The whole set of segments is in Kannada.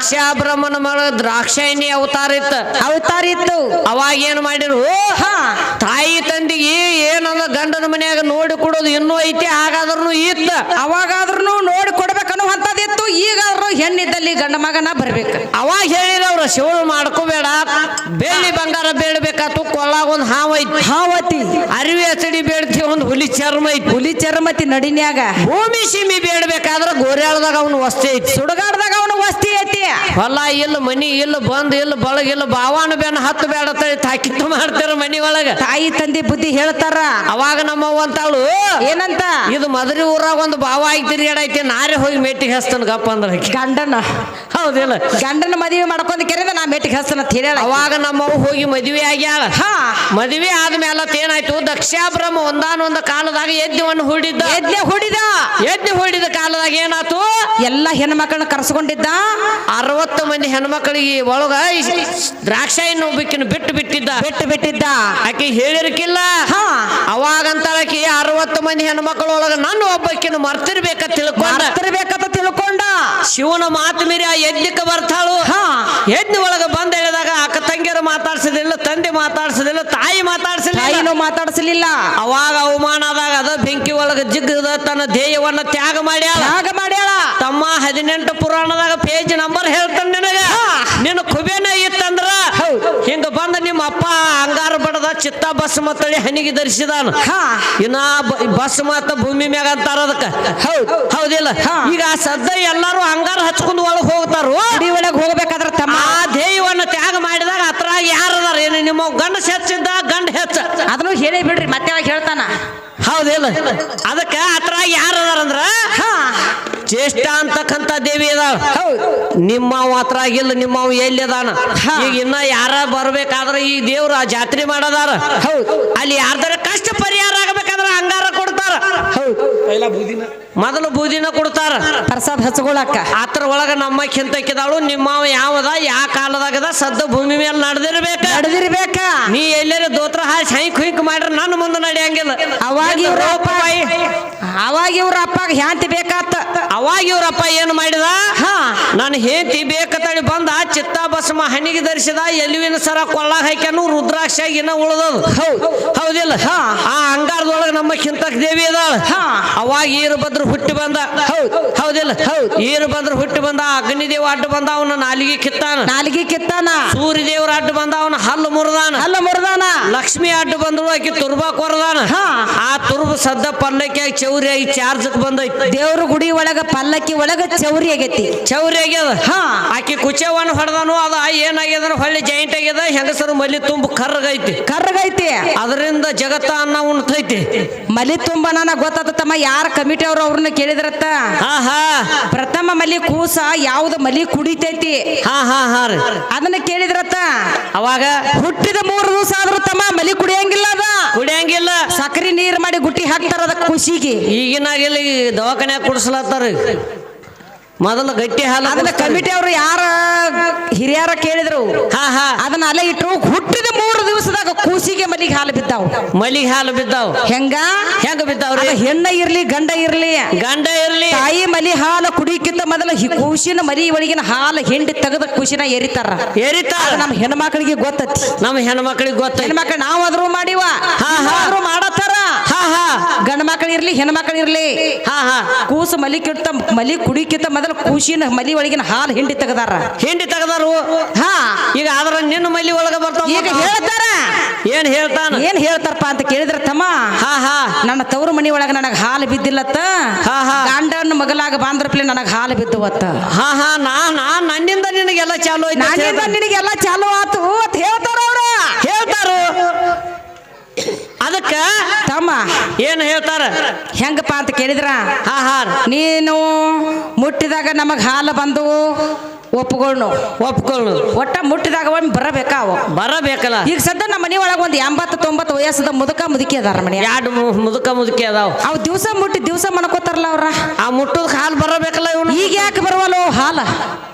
ದ್ರಾಕ್ಷಾಬ್ರಹ್ಮನ ಮಗಳ ದ್ರಾಕ್ಷಾಯಣಿ ಅವತಾರ ಇತ್ತು. ಅವತಾರ ಇತ್ತು. ಅವಾಗ ಏನ್ ಮಾಡಿರು ಹಾ ತಾಯಿ ತಂದಿಗೆ ಏನಂದ ಗಂಡನ ಮನ್ಯಾಗ ನೋಡಿ ಕೊಡೋದು ಇನ್ನೂ ಐತಿ ಹಾಗಾದ್ರೂ ಇತ್ತ. ಅವಾಗಾದ್ರೂ ನೋಡಿ ಕೊಡ್ಬೇಕನ್ನುವಂಥದ್ದಿತ್ತು. ಈಗಾದ್ರೂ ಹೆಣ್ಣಿದ್ದಲ್ಲಿ ಗಂಡ ಮಗನ ಬರ್ಬೇಕು. ಅವಾಗ ಹೇಳಿದವ್ರ ಶಿವಳು ಮಾಡ್ಕೋಬೇಡ. ಬೆಳ್ಳಿ ಬಂಗಾರ ಬೇಡಬೇಕಾತು ಕೊಳ್ಳಾಗ ಒಂದು ಹಾವ್ ಐತಿ. ಹಾವತಿ. ಅರಿವಿ ಹಸಡಿ ಬೇಡ್ತಿ ಒಂದು ಹುಲಿ ಚರ್ಮ ಐತಿ. ಹುಲಿ ಚರ್ಮತಿ ನಡಿನ್ಯಾಗ. ಭೂಮಿ ಸಿಮಿ ಬೇಡ್ಬೇಕಾದ್ರ ಗೋರ್ಯಾಳದಾಗ ಅವನು ವಸ್ತಿ ಐತಿ. ಸುಡಗಾಡದಾಗ ಅವನು ವಸ್ತಿ ಐತಿ. ಹೊಲ ಇಲ್ಲ ಮನಿ ಇಲ್ಲ ಬಂದ್ ಇಲ್ಲ ಬಳಗ ಇಲ್ಲ ಬಾವಾನ ಬೇನ ಹತ್ತು ಬೇಡ ತಾಕಿತ್ತು ಮಾಡ್ತಾರ ಮನಿ ಒಳಗ. ತಾಯಿ ತಂದೆ ಬುದ್ಧಿ ಹೇಳ್ತಾರ. ಅವಾಗ ನಮ್ಮವ್ವ ಅಂತಾಳು ಏನಂತ? ಇದು ಮದ್ರಿ ಊರಾಗ ಒಂದು ಬಾವ ಆಗಿ ಎಡೈತಿ ನಾರೇ ಹೋಗಿ ಮೆಟ್ಟಿಗೆ ಹಸ್ತನ ಗಪ್ಪ ಅಂದ್ರ. ಗಂಡನ. ಹೌದಿಲ್ಲ. ಗಂಡನ ಮದುವೆ ಮಾಡ್ಕೊಂಡ್ ಕೆರೆದ ನಾ ಮೆಟ್ಟಿಗೆ ಹಸ್ತನ ಅಂತ ಹೇಳ ಅವಾಗ ನಮ್ಮವ್ವ ಹೋಗಿ ಮದುವೆ ಆಗ್ಯಾಳ. ಹಾ. ಮದುವೆ ಆದ್ಮೇಲೆ ಏನಾಯ್ತು ದಕ್ಷಾಬ್ರಹ್ಮ ಒಂದಾನೊಂದ ಕಾಲದಾಗ ಯಜ್ಞವನ್ನು ಹೂಡಿದ್ದ ಯಜ್ಞ ಹುಡಿದ. ಯಜ್ಞ ಹೂಡಿದ ಕಾಲದಾಗ ಏನಾಯ್ತು? ಎಲ್ಲ ಹೆಣ್ಮಕ್ಳನ್ನ ಕರ್ಸ್ಕೊಂಡಿದ್ದ. ಅರವತ್ತು ಮಂದಿ ಹೆಣ್ಮಕ್ಳಿಗೆ ಒಳಗ ದ್ರಾಕ್ಷಾಯಿನ ಒಬ್ಬಕಿನ ಬಿಟ್ಟು ಬಿಟ್ಟಿದ್ದ. ಬಿಟ್ಟು ಬಿಟ್ಟಿದ್ದ. ಆಕೆ ಹೇಳಿರ್ಕಿಲ್ಲ. ಹಾ. ಅವಾಗಂತ ಆಕಿ ಅರವತ್ತು ಮಂದಿ ಹೆಣ್ಮಕ್ಳ ಒಳಗ ನನ್ನ ಒಬ್ಬಕಿನ ಮರ್ತಿರ್ಬೇಕ ತಿಳ್ಕೊಂಡ. ಮರ್ತಿರ್ಬೇಕಂತ ತಿಳ್ಕೊಂಡ. ಶಿವನ ಮಾತು ಮೀರಿ ಆ ಯಜ್ಞಕ್ಕೆ ಬರ್ತಾಳು. ಹಾ. ಯಜ್ಞ ಒಳಗ ಬಂದ ಹೇಳಿದಾಗ ಅಕ್ಕ ತಂಗಿಯರು ಮಾತಾಡ್ಸೋದಿಲ್ಲ ತಂದೆ ಮಾತಾಡ್ಸೋದಿಲ್ಲ ತಾಯಿ ಮಾತಾಡ್ಸಲಿಲ್ಲ. ತಾಯಿನೂ ಮಾತಾಡಿಸಲಿಲ್ಲ. ಅವಾಗ ಅವಮಾನ ಆದಾಗ ಅದ ಬೆಂಕಿ ಒಳಗ ಜಿಗ್ಗದ ತನ್ನ ಧ್ಯೇಯವನ್ನ ತ್ಯಾಗ ಮಾಡ್ಯಾಳ. ತ್ಯಾಗ ಮಾಡ್ಯಾಳ. ಹದಿನೆಂಟು ಪುರಾಣದಾಗ ಪೇಜ್ ನಂಬರ್ ಹೇಳ್ತಾನೆ ನಿನಗ. ನಿನ್ನ ಕುಬೇನ ಇತ್ತಂದ್ರ. ಹಿಂಗ ಬಂದ ನಿಮ್ಮ ಅಪ್ಪ ಅಂಗಾರ ಬಡದ ಚಿತ್ತ ಬಸ್ ಮತ್ತಳಿ ಹನಿಗೆ ಧರಿಸಿದಾನ. ಹಾ. ಇನ್ನ ಬಸ್ ಮತ್ತ ಭೂಮಿ ಮ್ಯಾಗ ಅಂತಾರ ಅದಕ್ಕ. ಹೌದು. ಹೌದಿಲ್ಲ? ಈಗ ಸದ್ದ ಎಲ್ಲಾರು ಅಂಗಾರ ಹಚ್ಕೊಂಡು ಒಳಗೆ ಹೋಗ್ತಾರು. ಒಳಗೆ ಹೋಗ್ಬೇಕಾದ್ರ ತಮ್ಮ. ಆ ಧ್ಯೇಯವನ್ನ ತ್ಯಾಗ ಮಾಡಿದಾಗ ಅತ್ರಾಗ ಯಾರದಾರ? ಏನು ನಿಮ್ಮ ಗಂಡ ಹೆಚ್ಚಿದ್ದ ಗಂಡ ಹೆಚ್ಚ. ಅದನ್ನು ಹೇಳಿ ಬಿಡ್ರಿ ಮತ್ತೆ ಹೇಳ್ತಾನ? ಹೌದಿಲ್ಲ? ಅದಕ್ಕೆ ಅತ್ರಾಗ ಯಾರದಾರ ಅಂದ್ರ ಜ್ಯೇಷ್ಠ ಅಂತಕ್ಕಂಥ ದೇವಿ ಅದಾಳ. ನಿಮ್ಮ ಹತ್ರ ಆಗಿಲ್ಲ ನಿಮ್ಮ ಎಲ್ಲಿ ಅದಾನ? ಈಗ ಇನ್ನ ಯಾರ ಬರ್ಬೇಕಾದ್ರೆ ಈ ದೇವ್ರ ಜಾತ್ರೆ ಮಾಡದಾರ. ಹೌದು. ಅಲ್ಲಿ ಯಾರ್ದಾರ ಕಷ್ಟ ಪರಿಹಾರ ಆಗಬೇಕಾದ್ರ ಅಂಗಾರ ಕೊಡ್ತಾರ ಮೊದಲು ಬೂದಿನ ಕೊಡ್ತಾರ. ಪ್ರಸಾದ್ ಹಚ್ಕೊಳಕ ಆತರ ಒಳಗ ನಮ್ಮ ಕಿಂತಕ್ಕಿದಾಳು ನಿಮ್ಮವ ಯಾವದ ಯಾವ ಕಾಲದಾಗದ ಸದ್ದ ಭೂಮಿ ಮೇಲೆ ನಡೆದಿರ್ಬೇಕ. ನಡೆದಿರ್ಬೇಕ. ನೀ ಎಲ್ಲರ ದೋತ್ರ ಹಾಸಿ ಹೈಕ್ ಹುಯ್ಕ್ ಮಾಡ್ರ ನನ್ನ ಮುಂದೆ ನಡೆಯಂಗಿಲ್ಲ. ಅವಾಗ ಇವ್ರ ಅಪ್ಪ. ಅವಾಗ ಇವ್ರ ಅಪ್ಪಗ ಹ್ಯಾಂತಿ ಬೇಕಾತ. ಅವಾಗ ಇವ್ರಪ್ಪ ಏನು ಮಾಡಿದ? ಹಾ. ನಾನು ಹೇಂತಿ ಬೇಕತಳಿ ಬಂದ ಚಿತ್ತ ಬಸ್ಮ ಹಣ್ಣಿಗೆ ಧರಿಸಿದ ಎಲುವಿನ ಸರ ಕೊಳ್ಳಾಗ ಹಾಕ್ಯಾನು ರುದ್ರಾಕ್ಷ ಇನ್ನ ಉಳ್ದದು. ಹೌದು. ಹೌದಿಲ್ಲ? ಹಾ. ಆ ಅಂಗಾರದೊಳಗ ನಮ್ಮ ಕಿಂತಕ್ ದೇವಿ ಅದಾಳ. ಹಾ. ಅವಾಗ ಈರಭದ್ರ ಹುಟ್ಟಿ ಬಂದ. ಹೌದು. ಹೌದಿಲ್ಲ? ಹೌದು. ಈರಭದ್ರ ಹುಟ್ಟಿ ಬಂದ ಅಗ್ನಿದೇವ ಅಡ್ಡ ಬಂದ ಅವನ ನಾಲಿಗೆ ಕಿತ್ತಾನ. ನಾಲಿಗೆ ಕಿತ್ತಾನ. ಸೂರ್ಯ ದೇವರ ಅಡ್ಡ ಬಂದ ಅವನ ಹಲ್ಲು ಮುರಿದಾನ. ಹಲ್ಲು ಮುರದಾನ. ಲಕ್ಷ್ಮಿ ಅಡ್ಡ ಬಂದಳು ಆಕಿ ತುರ್ಬ ಕೊರದಾನ. ಆ ತುರ್ಬ ಸದ್ದ ಪಲ್ಲಕ್ಕಿ ಆಗಿ ಚೌರಿ ಆಗಿ ಚಾರ್ಜಕ್ ಬಂದೈತಿ. ದೇವ್ರ ಗುಡಿ ಒಳಗ ಪಲ್ಲಕ್ಕಿ ಒಳಗ ಚೌರಿ ಆಗೈತಿ. ಚೌರಿ ಆಗ್ಯದ? ಹಾ. ಆಕಿ ಕುಚವನ್ನ ಹೊಡೆದನು ಅದ ಏನಾಗ್ಯದ ಹೊಳ್ಳಿ ಜಾಯಿಂಟ್ ಆಗ್ಯದ ಹೆಂಗಸರು ಮಲ್ಲಿ ತುಂಬ ಕರ್ರಗೈತಿ. ಕರ್ರಗೈತಿ. ಅದರಿಂದ ಜಗತ್ತ ಅನ್ನ ಉಣ್ತೈತಿ. ಮಲಿ ತುಂಬ ನನಗ ಗೊತ್ತಾದ ತಮ್ಮ ಯಾರ ಕಮಿಟಿ ಅವ್ರು ಅವ್ರನ್ನ ಕೇಳಿದ್ರತ್ತ? ಹಾ ಹಾ. ಪ್ರಥಮ ಮಲಿ ಕೂಸ ಯಾವ್ದು ಮಲಿ ಕುಡಿತೈತಿ? ಹಾ ಹಾ ಹಾ ರೀ. ಅದನ್ನ ಕೇಳಿದ್ರತ್ತ? ಅವಾಗ ಹುಟ್ಟಿದ ಮೂರು ದಿವಸ ಆದ್ರೂ ತಮ್ಮ ಮಲಿ ಕುಡಿಯಂಗಿಲ್ಲ ಅದ? ಕುಡಿಯಂಗಿಲ್ಲ. ಸಕ್ರಿ ನೀರ್ ಮಾಡಿ ಗುಟ್ಟಿ ಹಾಕ್ತಾರ ಅದ ಖುಷಿಗೆ. ಈಗಿನಾಗೆಲ್ಲ ಈ ದವಾಖಾನೆ ಕುಡಿಸ್ಲತ್ತಾರ ಮೊದಲು ಗಟ್ಟಿ ಹಾಲು ಅದನ್ನ. ಕಮಿಟಿ ಅವರು ಯಾರ ಹಿರಿಯರ ಕೇಳಿದ್ರು? ಹಾ ಹಾ. ಅದನ್ನ ಅಲೆ ಇಟ್ಟರು ಹುಟ್ಟಿದ ಮೂರು ದಿವಸದಾಗ ಕೂಸಿಗೆ ಮಲಿಗೆ ಹಾಲು ಬಿದ್ದಾವ್. ಮಲಿಗೆ ಹಾಲು ಬಿದ್ದಾವ್. ಹೆಂಗ? ಹೆಂಗ ಬಿದ್ದಾವ್ರಿ? ಹೆಣ್ಣ ಇರ್ಲಿ ಗಂಡ ಇರ್ಲಿ. ಗಂಡ ಇರ್ಲಿ. ತಾಯಿ ಮಲಿ ಹಾಲು ಕುಡಿಯಕ್ಕಿಂತ ಮೊದಲು ಕೂಸಿನ ಮರಿ ಒಳಗಿನ ಹಾಲು ಹಿಂಡಿ ತೆಗೆದ ಕೂಸಿನ ಎರಿತಾರ. ಎರಿತಾರ. ನಮ್ಮ ಹೆಣ್ಮಕ್ಳಿಗೆ ಗೊತ್ತತಿ. ನಮ್ಮ ಹೆಣ್ಮಕ್ಳಿಗೆ ಗೊತ್ತ ಹೆಣ್ಮಕ್ಳು ನಾವಾದ್ರೂ ಮಾಡಿವ. ಹಾ, ಹಾ. ಆದ್ರೂ ಮಾಡತ್ತಾರ. ಹಾ ಗಂಡ ಮಕ್ಕಳು ಇರ್ಲಿ ಹೆಣ್ಮಕ್ಳು ಇರ್ಲಿ. ಹಾ ಹಾ. ಕೂಸು ಮಲಿ ಕಿತ್ತ ಮಲಿ ಕುಡಿಕಿತ್ತ ಮೊದಲ ಕೂಸಿನ ಮಲಿ ಒಳಗಿನ ಹಾಲು ಹಿಂಡಿ ತೆಗದಾರ. ಹಿಂಡಿ ತೆಗದಾರು? ಹಾ. ಈಗ ಆದ್ರ ನಿನ್ನ ಮಲಿ ಒಳಗ ಬರ್ತಾವ ಈಗ ಹೇಳ್ತಾರ. ಏನ್ ಹೇಳ್ತಾನ? ಏನ್ ಹೇಳ್ತಾರಪ್ಪ ಅಂತ ಕೇಳಿದ್ರ ತಮ್ಮ? ಹಾ ಹಾ. ನನ್ನ ತವರು ಮನಿ ಒಳಗ ನನಗ ಹಾಲು ಬಿದ್ದಿಲ್ಲತ್ತ. ಹಾ, ಹಾ. ಗಂಡನ ಮಗಲಾಗ ಬಾಂದ್ರಪ್ಲೆ ನನಗ ಹಾಲು ಬಿದ್ದುವತ್ತ. ಹಾ ಹಾ. ನಾ ನಾ ನನ್ನಿಂದ ನಿನಗೆಲ್ಲ ಚಾಲು ಆಯ್ತು ಅಂತ ನಾನಿಂದ ಹೇಳ್ತಾರ. ನಿನಗೆಲ್ಲ ಚಾಲು ಆತು ಅಂತ ಹೇಳ್ತಾರು ಅದಕ್ಕ ಏನ್ ಹೇಳ್ತಾರ? ಹೆಂಗಪ್ಪ ಅಂತ ಕೇಳಿದ್ರ? ಹಾ ಹಾ. ನೀನು ಮುಟ್ಟಿದಾಗ ನಮಗ್ ಹಾಲು ಬಂದು ಒಪ್ಕೊಂಡು ಒಪ್ಕೊಳ್ಳು ಒಟ್ಟ ಮುಟ್ಟಿದಾಗ ಒಮ್ಮೆ ಬರಬೇಕಾ ಅವು? ಬರಬೇಕಲ್ಲ. ಈಗ ಸದ್ಯ ನಮ್ಮ ಮನೆ ಒಳಗೆ ಒಂದು ಎಂಬತ್ತು ತೊಂಬತ್ತು ವಯಸ್ಸದ ಮುದುಕ ಮುದುಕಿ ಅದಾರ ಮನೆ ಎರಡು ಮುದುಕ ಮುದುಕಿ ಅದಾವ. ಅವ್ ದಿವಸ ಮುಟ್ಟಿ ದಿವಸ ಮನಕೋತಾರಲ್ಲ ಅವ್ರ? ಆ ಮುಟ್ಟದ ಹಾಲು ಬರಬೇಕಲ್ಲ ಇವನು? ಈಗ ಯಾಕೆ ಬರುವಲ್ಲ ಹಾಲ?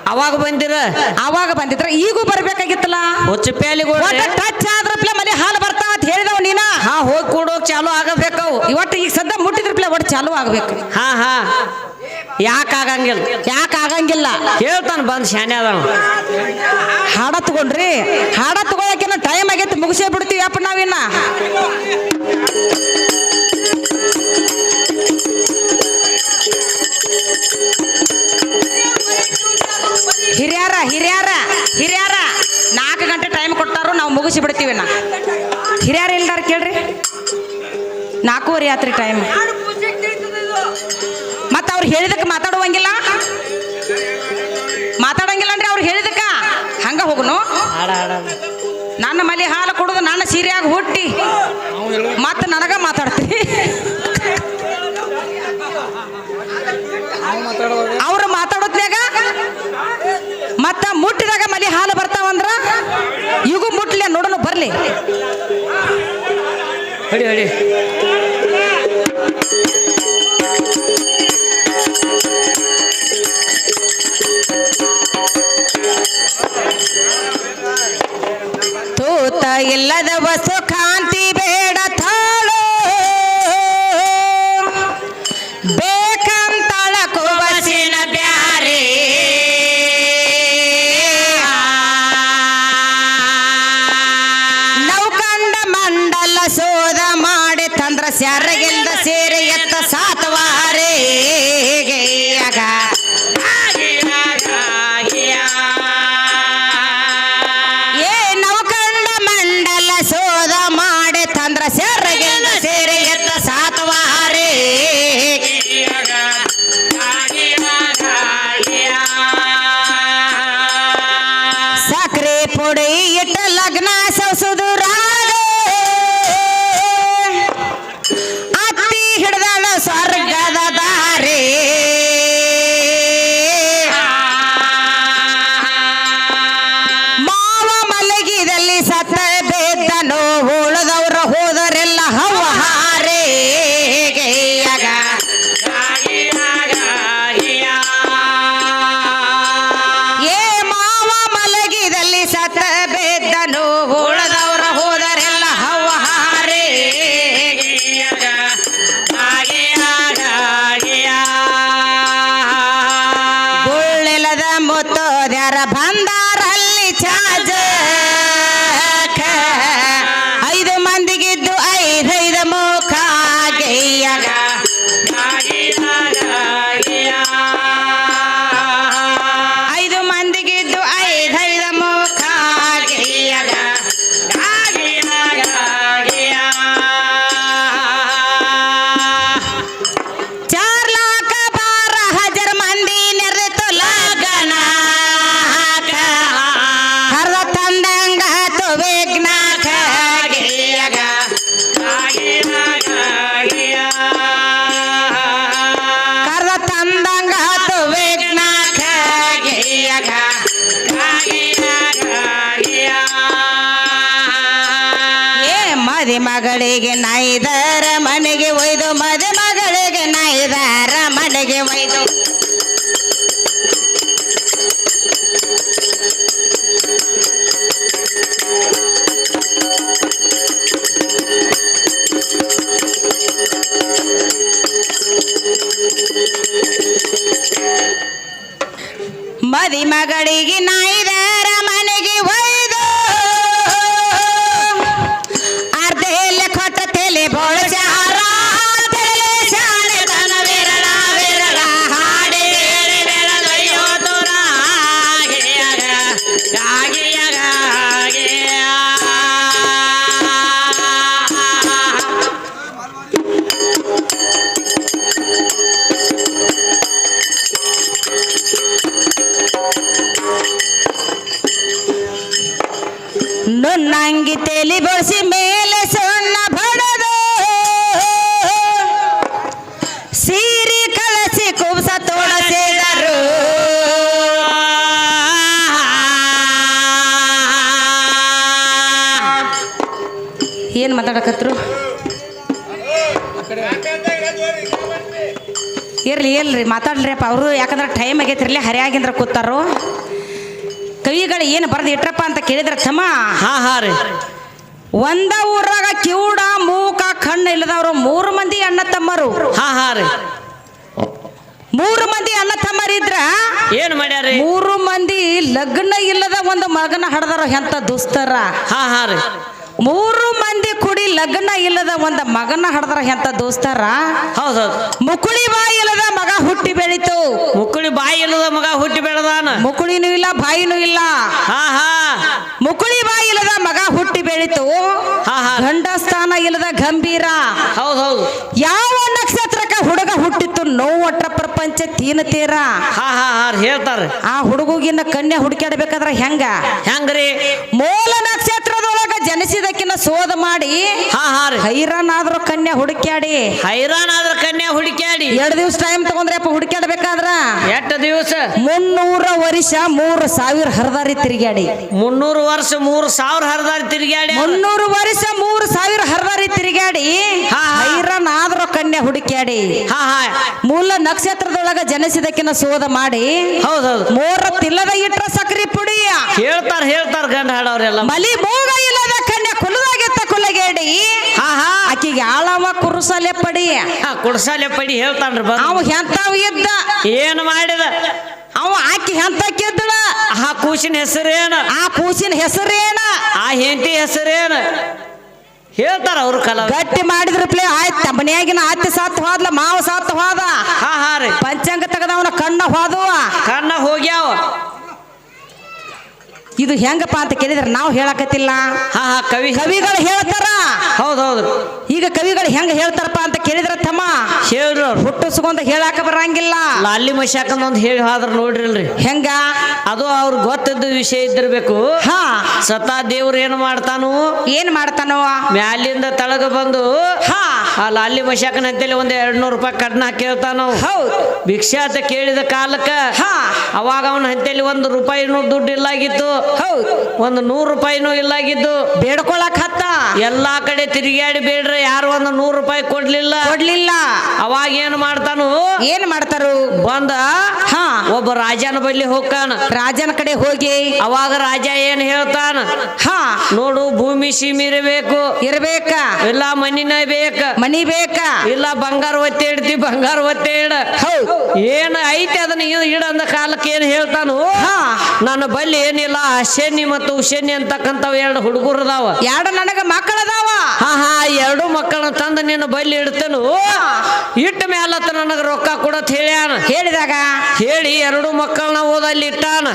ಅವಾಗ ಬಂದಿರ? ಅವಾಗ ಬಂದಿದ್ರ ಈಗೂ ಬರ್ಬೇಕಾಗಿತ್ತಲ್ಲ? ಟಚ್ ಆದ್ರಪ್ಲೆ ಮನೆ ಹಾಲು ಬರ್ತಾವ ಅಂತ ಹೇಳಿದವ ನೀನ? ಹಾ ಹೋಗಿ ಕೊಡೋಕ್ ಚಾಲು ಆಗಬೇಕು ಇವತ್ತು ಈಗ ಸದ್ಯ ಮುಟ್ಟಿದ್ರಪ್ಲೆ ಒಟ್ಟು ಚಾಲು ಆಗ್ಬೇಕು. ಹಾ ಹಾ. ಯಾಕೆ ಆಗಂಗಿಲ್ಲ ಯಾಕೆ ಆಗಂಗಿಲ್ಲ ಹೇಳ್ತಾನೆ ಬಂದು ಶಾನೆ ಅದ ಹಾಡ ತಗೊಂಡ್ರಿ ಹಾಡ ತಗೊಳಕಿನ ಟೈಮ್ ಆಗೈತಿ, ಮುಗಿಸೇ ಬಿಡ್ತೀವಿ ಅಪ್ಪ ನಾವಿನ್ನ ಹಿರಿಯಾರ ಹಿರಿಯಾರ ಹಿರಿಯಾರ. ನಾಲ್ಕು ಗಂಟೆ ಟೈಮ್ ಕೊಟ್ಟಾರು ನಾವು ಮುಗಿಸಿ ಬಿಡ್ತೀವಿ ನಾ ಹಿರಿಯಾರ ಇಲ್ದಾರ ಕೇಳ್ರಿ. ನಾಲ್ಕೂವರೆ ಆತ್ರಿ ಟೈಮ್ ಮಾತಾಡಂಗಿಲ್ಲ ಅಂದ್ರೆ ಅವ್ರು ಹೇಳಿದಕ್ಕ. ಹಂಗ ಹೋಗುನು? ನನ್ನ ಮಲಿ ಹಾಲು ಕುಡಿದು ನನ್ನ ಸೀರೆಯಾಗಿ ಹುಟ್ಟಿ. ಮತ್ತೆ ನನಗ ಮಾತಾಡ್ತಿ. ಅವ್ರು ಮಾತಾಡೋದ್ನಾಗ ಮತ್ತ ಮುಟ್ಟಿದಾಗ ಮಲಿ ಹಾಲು ಬರ್ತಾವಂದ್ರ ಇಗೂ ಮುಟ್ಲಿ ನೋಡೋಣ ಬರ್ಲಿ. ಮಂಡಲ ಸೋದ ಮಗಳಿಗೆ ನೈದರ ಮನೆಗೆ ಒಯ್ದು ಮದಿ ಮಗಳಿಗೆ ನೈದರ ಮನೆಗೆ ಒಯ್ದು. ನುಣ್ಣಂಗಿ ತೇಲಿ ಬಳಸಿ ಮೇಲೆ ಸೊಣ್ಣ ಬಡದು. ಸೀರಿ ಕಳಸಿ ಕುಬ್ಸ ಸೇರರು ಏನ್ ಮಾತಾಡಕತ್ರು? ಇರ್ಲಿ ಇಲ್ರಿ ಮಾತಾಡ್ಲಿ ಅಪ್ಪ. ಅವರು ಯಾಕಂದ್ರೆ ಟೈಮ್ ಆಗೈತಿರ್ಲಿ ಹರಿಯಾಗಿಂದ್ರ ಕೂತಾರು. ಕವಿಗಳು ಏನು ಬರೆದು ಇಟ್ರಪ್ಪ ಅಂತ ಕೇಳಿದ್ರೆ ತಮ್ಮ ಹಾ ಹಾ ರೀ. ಒಂದ ಊರಾಗ ಕಿವುಡ ಮೂಕ ಕಣ್ಣು ಇಲ್ಲದವರು ಮೂರು ಮಂದಿ ಅಣ್ಣ ತಮ್ಮರು. ಹಾ ಹಾ ರೀ. ಮೂರು ಮಂದಿ ಅಣ್ಣ ತಮ್ಮರಿದ್ರ ಏನ್ ಮಾಡ್ಯಾರ? ಮೂರು ಮಂದಿ ಲಗ್ನ ಇಲ್ಲದ ಒಂದು ಮಗನ ಹಡದಾರ ಎಂತ ದುಸ್ತರ. ಹಾ ಹಾ ರೀ. ಮೂರು ಮಂದಿ ಕುಡಿ ಲಗ್ನ ಇಲ್ಲದ ಒಂದ ಮಗನ ಹಡದ್ರ ಎಂತ ದೋಸ್ತಾರ? ಹೌದ್ ಹೌದ್. ಮುಕುಳಿ ಬಾಯಿ ಇಲ್ಲದ ಮಗ ಹುಟ್ಟಿ ಬೆಳಿತು. ಮುಕುಳಿ ಬಾಯಿ ಇಲ್ಲದ ಮಗ ಹುಟ್ಟಿ ಬೆಳೆದಾನ? ಮುಕುಳಿನೂ ಇಲ್ಲ ಬಾಯಿನೂ ಇಲ್ಲ. ಹಾ ಹಾ. ಮುಕುಳಿ ಬಾಯಿ ಇಲ್ಲದ ಮಗ ಹುಟ್ಟಿ ಬೆಳಿತು. ಹಾ ಹಾ. ಗಂಡ ಸ್ಥಾನ ಇಲ್ಲದ ಗಂಭೀರ. ಹೌದ್ ಹೌದು. ಯಾವ ನಕ್ಷತ್ರಕ್ಕ ಹುಡುಗ ಹುಟ್ಟಿತ್ತು? ನೋವಟ್ಟ ಪ್ರಪಂಚ ತೀನ ತೀರ. ಹಾ ಹಾ ಹಾ ಹೇಳ್ತಾರ. ಆ ಹುಡುಗಿನ ಕನ್ಯಾ ಹುಡುಕಾಡ್ಬೇಕಾದ್ರ ಹೆಂಗ? ಹೆಂಗ್ರಿ? ಶೋಧ ಮಾಡಿ ಹಾ ಹಾ ರೀ. ಹೈರಾಣಾದ್ರೂ ಕನ್ಯಾ ಹುಡುಕ್ಯಾಡಿ. ಹೈರಾಣ ಆದ್ರ ಕನ್ಯಾ ಹುಡುಕ್ಯಾಡಿ. ಎರಡು ದಿವಸ ಟೈಮ್ ತಗೊಂಡ್ರಪ್ಪ ಹುಡುಕ್ಯಾಡ್ಬೇಕಾದ್ರ? ಎಷ್ಟು ದಿವಸ? ಮುನ್ನೂರ ವರ್ಷ ಮೂರು ಸಾವಿರ ಹರದಾರಿ ತಿರುಗಾಡಿ ಮುನ್ನೂರು ವರ್ಷ ಮೂರು ಸಾವಿರ ಹರದಾರಿ ತಿರುಗಾಡಿ ಮುನ್ನೂರು ವರ್ಷ ಮೂರು ಸಾವಿರ ಹರದಾರಿ ತಿರುಗಾಡಿ ಹಾ. ಹೈರಾಣ ಆದ್ರೂ ಕನ್ಯಾ ಹುಡುಕ್ಯಾಡಿ. ಹಾ ಹಾ. ಮೂಲ ನಕ್ಷತ್ರದೊಳಗ ಜನಿಸಿದಕ್ಕಿನ ಸೋದ ಮಾಡಿ. ಹೌದೌದು ಹೌದು. ಮೂರ ತಿಲ್ಲದ ಇಟ್ರ ಸಕ್ರಿ ಪುಡಿ ಹೇಳ್ತಾರ ಹೇಳ್ತಾರ ಗಂಡ ಹಾಡವ್ರೆಲ್ಲ ಮಲಿ ಮೂಗ ಇಲ್ಲದ ಹಾ ಆಕಿಗೆ ಆಳವ ಕುರುಸಲೆ ಪಡಿ. ಕುರುಸಲೆ ಪಡಿ ಹೇಳ್ತಾನ್ರಿ ಅವ್ ಅವ ಹೆಂತಾವ ಇದ್ದ ಏನ್ ಮಾಡಿದ? ಅವ ಆಕಿ ಎಂತಕ್ಕಿದ್ದಳ ಆ ಕೂಸಿನ ಹೆಸರೇನ? ಆ ಕೂಸಿನ ಹೆಸರೇನ? ಆ ಹೆಂಡತಿ ಹೆಸರೇನ? ಹೇಳ್ತಾರ ಅವ್ರ ಕಲ. ಗಟ್ಟಿ ಮಾಡಿದ್ರ ಪ್ಲೇ ಆಯ್ತ. ಮನೆಯಾಗಿನ ಆತಿ ಸಾತ್ ಹೋದ್ಲ ಮಾವ ಸಾತ್ ಹೋದ. ಹಾ ಹಾ ರೀ. ಪಂಚಾಂಗ ತೆಗದವನ ಕಣ್ಣ ಹೋದವ. ಕಣ್ಣ ಹೋಗ್ಯಾವ. ಇದು ಹೆಂಗಪ್ಪ ಅಂತ ಕೇಳಿದ್ರೆ ನಾವು ಹೇಳಕತ್ತಿಲ್ಲ. ಹಾ ಹಾ ಕವಿ. ಕವಿಗಳು ಹೇಳ್ತಾರ. ಹೌದೌದು ಈಗ ಕವಿಗಳು ಹೆಂಗ ಹೇಳ್ತಾರಪ್ಪ ಅಂತ ಕೇಳಿದ್ರ ತಮ್ಮ? ಹೇಳ್ರಿ ಹುಟ್ಟಿಸ್ಕೊಂಡ ಹೇಳಾಕ ಬರಂಗಿಲ್ಲ. ಲಾಲಿ ಮಶಾಕಂದ ಒಂದು ಹೇಳಿ ಹಾದ್ರ ನೋಡ್ರಿಲ್ರಿ. ಹೆಂಗ? ಅದು ಅವ್ರ ಗೊತ್ತಿದ್ದ ವಿಷಯ ಇದ್ದಿರ್ಬೇಕು. ಹಾ. ಸತಾ ದೇವ್ರ ಏನು ಮಾಡ್ತಾನು? ಏನ್ ಮಾಡ್ತಾನೋ? ಮ್ಯಾಲಿಂದ ತಳಗ ಬಂದು ಹಾ. ಆ ಲಾಲಿ ಮಶಾಕನ ಅಂತೇಳಿ ಒಂದ್ ಎರಡ್ ನೂರು ರೂಪಾಯಿ ಕಡ್ನ ಕೇಳ್ತಾನ ಹೌದು. ಭಿಕ್ಷೆ ಅಂತ ಕೇಳಿದ ಕಾಲಕ್ಕ ಹಾ. ಅವಾಗ ಅವನ ಅಂತೇಳಿ ಒಂದು ರೂಪಾಯಿನೂ ದುಡ್ಡು ಇಲ್ಲಾಗಿತ್ತು. ಹೌದು. ಒಂದು ನೂರು ರೂಪಾಯಿನೂ ಇಲ್ಲಾಗಿದ್ದು ಬೇಡ್ಕೊಳಕ್ ಹತ್ತ. ಎಲ್ಲಾ ಕಡೆ ತಿರುಗಾಡಿ ಬೇಡ್ರೆ ಯಾರು ಒಂದು ನೂರು ರೂಪಾಯಿ ಕೊಡ್ಲಿಲ್ಲ. ಕೊಡ್ಲಿಲ್ಲ. ಅವಾಗ ಏನು ಮಾಡ್ತಾನು? ಏನ್ ಮಾಡ್ತಾರು? ಬಂದ ಹಾ. ಒಬ್ಬ ರಾಜನ ಬಳಿ ಹೋಗ್ತಾನ. ರಾಜನ ಕಡೆ ಹೋಗಿ. ಅವಾಗ ರಾಜ ಏನ್ ಹೇಳ್ತಾನ? ಹಾ. ನೋಡು ಭೂಮಿ ಸೀಮಿರಬೇಕು ಇರಬೇಕು. ಎಲ್ಲಾ ಮಣ್ಣಿನ ಬೇಕ. ಮನಿ ಬೇಕಾ? ಇಲ್ಲ ಬಂಗಾರ ಒತ್ತೆ ಇಡ್ತಿ ಬಂಗಾರ ಒತ್ತೆ ಇಡ. ಏನ್ ಐತಿ ಅದನ್ನ ಇಡ್- ಅಂದ ಕಾಲಕ್ಕೆ ಏನ್ ಹೇಳ್ತಾನು? ನನ್ನ ಬಲ್ಲಿ ಏನಿಲ್ಲ ಶನಿ ಮತ್ತು ಉಶನಿ ಅಂತಕ್ಕಂಥವ್ ಎರಡು ಹುಡುಗರು ಅದಾವ. ಎರಡು ನನಗ ಮಕ್ಕಳದಾವ. ಹಾ ಹಾ ಎರಡು ಮಕ್ಕಳನ್ನ ತಂದು ನಿನ್ನ ಬಲ್ಲಿ ಇಡ್ತೇನು. ಮ್ಯಾಲತ್ತ ನನಗ ರೊಕ್ಕ ಕೊಡತ್ ಹೇಳ್ಯಾನ. ಹೇಳಿದಾಗ? ಹೇಳಿ ಎರಡು ಮಕ್ಕಳನ್ನ ಓದಲ್ಲಿ ಇಟ್ಟಾನ.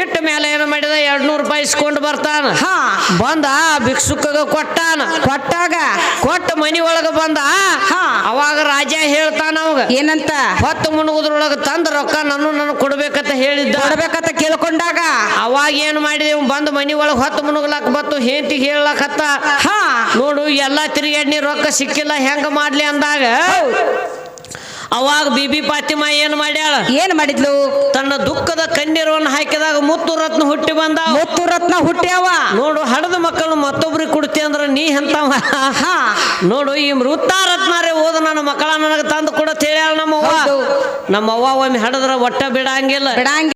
ಇಟ್ಟ ಮೇಲೆ ಏನು ಮಾಡಿದ? ಎರಡ್ ನೂರು ರೂಪಾಯಿ ಇಸ್ಕೊಂಡು ಬರ್ತಾನ. ಹಾ. ಬಂದ ಭಿಕ್ಷುಕಗ ಕೊಟ್ಟಾನ. ಕೊಟ್ಟಾಗ? ಕೊಟ್ಟ ಮನಿ ಒಳಗ ಬಂದ. ಅವಾಗ ರಾಜ ಹೇಳ್ತಾನ ಅವಾಗ. ಏನಂತ? ಹೊತ್ತು ಮುಣಗುದ್ರೊಳಗ ತಂದ ರೊಕ್ಕ ನಾನು ನಾನು ಕೊಡ್ಬೇಕಂತ ಹೇಳಿದ್ದ. ಕೊಡ್ಬೇಕಂತ ಕೇಳ್ಕೊಂಡಾಗ? ಅವಾಗ ಏನ್ ಮಾಡಿದೆ? ಬಂದು ಮನಿ ಒಳಗ ಹೊತ್ತು ಮುಣುಗ್ಲಾಕ್ ಬತ್ತು ಹೇಂತಿ ಹೇಳಕತ್ತ ಹಾ. ನೋಡು ಎಲ್ಲಾ ನೀ ರೊಕ್ಕ ಸಿಕ್ಕಿಲ್ಲ ಹೆಂಗ ಮಾಡ್ಲಿ ಅಂದಾಗ. ಅವಾಗ ಬಿಬಿ ಪಾತಿಮಾ ಏನ್ ಮಾಡ್ಯಾಳ? ಏನ್ ಮಾಡಿದ್ಲು? ತನ್ನ ದುಃಖದ ಕಣ್ಣೀರವನ್ನು ಹಾಕಿದಾಗ ಮುತ್ತು ರತ್ನ ಹುಟ್ಟಿ ಬಂದ ಮುತ್ತು ರತ್ನ ಹುಟ್ಟ್ಯಾವ. ನೋಡು ಹಡದ ಮಕ್ಕಳು ಮತ್ತೊಬ್ರಿಗೆ ಕೊಡ್ತಿ ಅಂದ್ರ ನೀ ಎಂತವ? ನೋಡು ಈ ಮೃತ ರತ್ನಾರೇ ಓದ ನನ್ನ ಮಕ್ಕಳ ನನಗೆ ತಂದು ಕೊಡತ್ ಹೇಳ್ಯಾಳ ನಮ್ಮವ್ವ. ನಮ್ಮವ್ವ ಒಮ್ಮೆ ಹಡದ್ರ ಒಟ್ಟ ಬಿಡಂಗಿಲ್ಲ. ಬಿಡಂಗ